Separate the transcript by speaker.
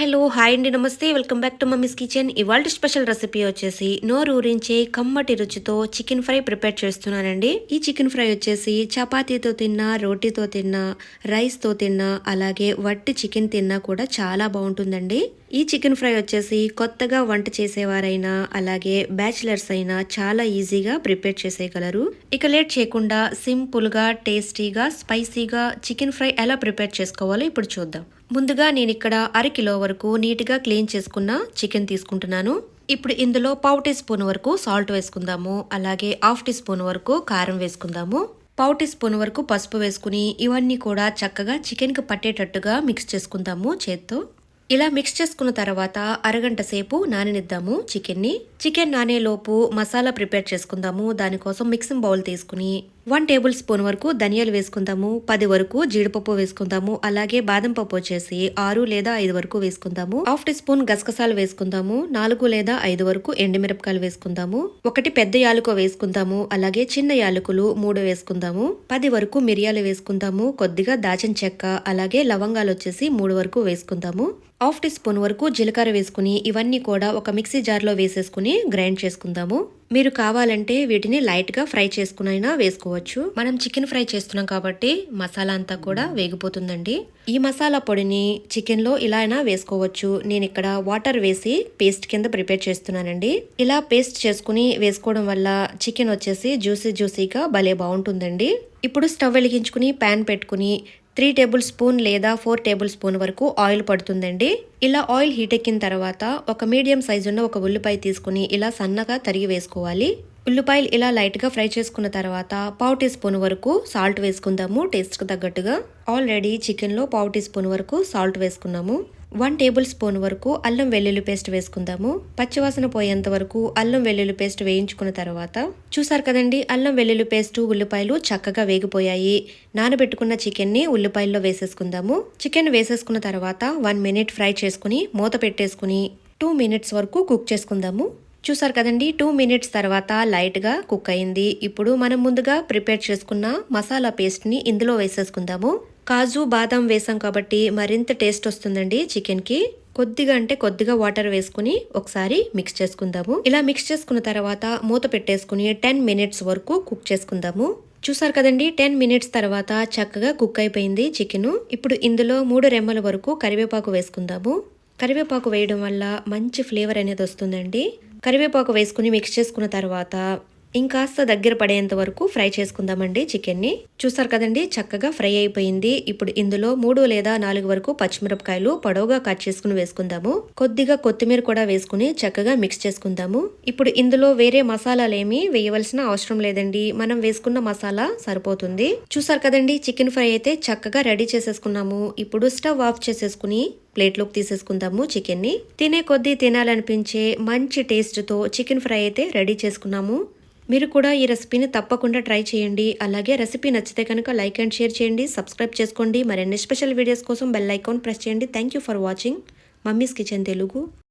Speaker 1: Hello hi అండి నమస్తే. Welcome back to mummy's kitchen. ఇవాళ స్పెషల్ రెసిపీ వచ్చేసి నోరు ఊరించే కమ్మటి రుచితో చికెన్ ఫ్రై ప్రిపేర్ చేస్తున్నానండి. ఈ చికెన్ ఫ్రై వచ్చేసి చపాతీతో తిన్నా రోటీతో తిన్నా రైస్తో తిన్నా అలాగే వట్టి చికెన్ తిన్నా కూడా చాలా బాగుంటుందండి. ఈ చికెన్ ఫ్రై వచ్చేసి కొత్తగా వంట చేసేవారైనా అలాగే బ్యాచిలర్స్ అయినా చాలా ఈజీగా ప్రిపేర్ చేసేయగలరు. ఇక లేట్ చేయకుండా సింపుల్గా టేస్టీగా స్పైసీగా చికెన్ ఫ్రై ఎలా ప్రిపేర్ చేసుకోవాలో ఇప్పుడు చూద్దాం. ముందుగా నేను ఇక్కడ అరకిలో వరకు నీట్గా క్లీన్ చేసుకున్న చికెన్ తీసుకుంటున్నాను. ఇప్పుడు ఇందులో పావు టీ స్పూన్ వరకు సాల్ట్ వేసుకుందాము. అలాగే హాఫ్ టీ స్పూన్ వరకు కారం వేసుకుందాము. పావు టీ స్పూన్ వరకు పసుపు వేసుకుని ఇవన్నీ కూడా చక్కగా చికెన్కి పట్టేటట్టుగా మిక్స్ చేసుకుందాము చేత్తో. ఇలా మిక్స్ చేసుకున్న తర్వాత అరగంట సేపు నాననిద్దాము చికెన్ని చికెన్ నానేలోపు మసాలా ప్రిపేర్ చేసుకుందాము దానికోసం మిక్సింగ్ బౌల్ తీసుకుని వన్ టేబుల్ స్పూన్ వరకు ధనియాలు వేసుకుందాము పది వరకు జీడిపప్పు వేసుకుందాము అలాగే బాదం పప్పు వచ్చేసి ఆరు లేదా ఐదు వరకు వేసుకుందాము. హాఫ్ టీ స్పూన్ గసగసాలు వేసుకుందాము నాలుగు లేదా ఐదు వరకు ఎండుమిరపకాయలు వేసుకుందాము. ఒకటి పెద్ద యాలుక వేసుకుందాము అలాగే చిన్న యాలకులు మూడు వేసుకుందాము. పది వరకు మిరియాలు వేసుకుందాము కొద్దిగా దాచిన చెక్క అలాగే లవంగాలు వచ్చేసి మూడు వరకు వేసుకుందాము. హాఫ్ టీ స్పూన్ వరకు జీలకర్ర వేసుకుని ఇవన్నీ కూడా ఒక మిక్సీ జార్లో వేసేసుకుని గ్రైండ్ చేసుకుందాము. మీరు కావాలంటే వీటిని లైట్గా ఫ్రై చేసుకునైనా వేసుకోవచ్చు. మనం చికెన్ ఫ్రై చేస్తున్నాం కాబట్టి మసాలా అంతా కూడా వేగిపోతుందండి. ఈ మసాలా పొడిని చికెన్లో ఇలా అయినా వేసుకోవచ్చు. నేను ఇక్కడ వాటర్ వేసి పేస్ట్ కింద ప్రిపేర్ చేస్తున్నానండి. ఇలా పేస్ట్ చేసుకుని వేసుకోవడం వల్ల చికెన్ వచ్చేసి జ్యూసీ జ్యూసీగా భలే బాగుంటుందండి. ఇప్పుడు స్టవ్ వెలిగించుకుని ప్యాన్ పెట్టుకుని త్రీ టేబుల్ స్పూన్ లేదా ఫోర్ టేబుల్ స్పూన్ వరకు ఆయిల్ పడుతుందండి. ఇలా ఆయిల్ హీట్ ఎక్కిన తర్వాత ఒక మీడియం సైజున్న ఒక ఉల్లిపాయ తీసుకుని ఇలా సన్నగా తరిగి వేసుకోవాలి. ఉల్లిపాయలు ఇలా లైట్గా ఫ్రై చేసుకున్న తర్వాత పావు టీ స్పూన్ వరకు సాల్ట్ వేసుకుందాము. టేస్ట్కి తగ్గట్టుగా ఆల్రెడీ చికెన్లో పావు టీ స్పూన్ వరకు సాల్ట్ వేసుకున్నాము. వన్ టేబుల్ స్పూన్ వరకు అల్లం వెల్లుల్లి పేస్ట్ వేసుకుందాము. పచ్చివాసన పోయేంత వరకు అల్లం వెల్లుల్లి పేస్ట్ వేయించుకున్న తర్వాత చూసారు కదండి అల్లం వెల్లుల్లి పేస్ట్ ఉల్లిపాయలు చక్కగా వేగిపోయాయి. నానబెట్టుకున్న చికెన్ని ఉల్లిపాయల్లో వేసేసుకుందాము. చికెన్ వేసేసుకున్న తర్వాత వన్ మినిట్ ఫ్రై చేసుకుని మూత పెట్టేసుకుని టూ మినిట్స్ వరకు కుక్ చేసుకుందాము. చూసారు కదండి టూ మినిట్స్ తర్వాత లైట్గా కుక్ అయింది. ఇప్పుడు మనం ముందుగా ప్రిపేర్ చేసుకున్న మసాలా పేస్ట్ని ఇందులో వేసేసుకుందాము. కాజు బాదం వేసాం కాబట్టి మరింత టేస్ట్ వస్తుందండి చికెన్కి. కొద్దిగా అంటే కొద్దిగా వాటర్ వేసుకుని ఒకసారి మిక్స్ చేసుకుందాము. ఇలా మిక్స్ చేసుకున్న తర్వాత మూత పెట్టేసుకుని టెన్ మినిట్స్ వరకు కుక్ చేసుకుందాము. చూసారు కదండి టెన్ మినిట్స్ తర్వాత చక్కగా కుక్ అయిపోయింది చికెన్ ఇప్పుడు ఇందులో మూడు రెమ్మల వరకు కరివేపాకు వేసుకుందాము. కరివేపాకు వేయడం వల్ల మంచి ఫ్లేవర్ అనేది వస్తుందండి. కరివేపాకు వేసుకుని మిక్స్ చేసుకున్న తర్వాత ఇంకాస్త దగ్గర పడేంత వరకు ఫ్రై చేసుకుందామండి చికెన్ని. చూసారు కదండి చక్కగా ఫ్రై అయిపోయింది. ఇప్పుడు ఇందులో మూడు లేదా నాలుగు వరకు పచ్చిమిరపకాయలు పొడవుగా కట్ చేసుకుని వేసుకుందాము. కొద్దిగా కొత్తిమీర కూడా వేసుకుని చక్కగా మిక్స్ చేసుకుందాము. ఇప్పుడు ఇందులో వేరే మసాలాలేమి వేయవలసిన అవసరం లేదండి. మనం వేసుకున్న మసాలా సరిపోతుంది. చూసారు కదండి చికెన్ ఫ్రై అయితే చక్కగా రెడీ చేసేసుకున్నాము. ఇప్పుడు స్టవ్ ఆఫ్ చేసేసుకుని ప్లేట్లోకి తీసేసుకుందాము చికెన్ని. తినే కొద్దీ తినాలనిపించే మంచి టేస్ట్తో చికెన్ ఫ్రై అయితే రెడీ చేసుకున్నాము. మీరు కూడా ఈ రెసిపీని తప్పకుండా ట్రై చేయండి. అలాగే రెసిపీ నచ్చితే కనుక లైక్ అండ్ షేర్ చేయండి. సబ్స్క్రైబ్ చేసుకోండి. మరిన్ని స్పెషల్ వీడియోస్ కోసం బెల్ ఐకాన్ ప్రెస్ చేయండి. Thank you for watching mummy's kitchen Telugu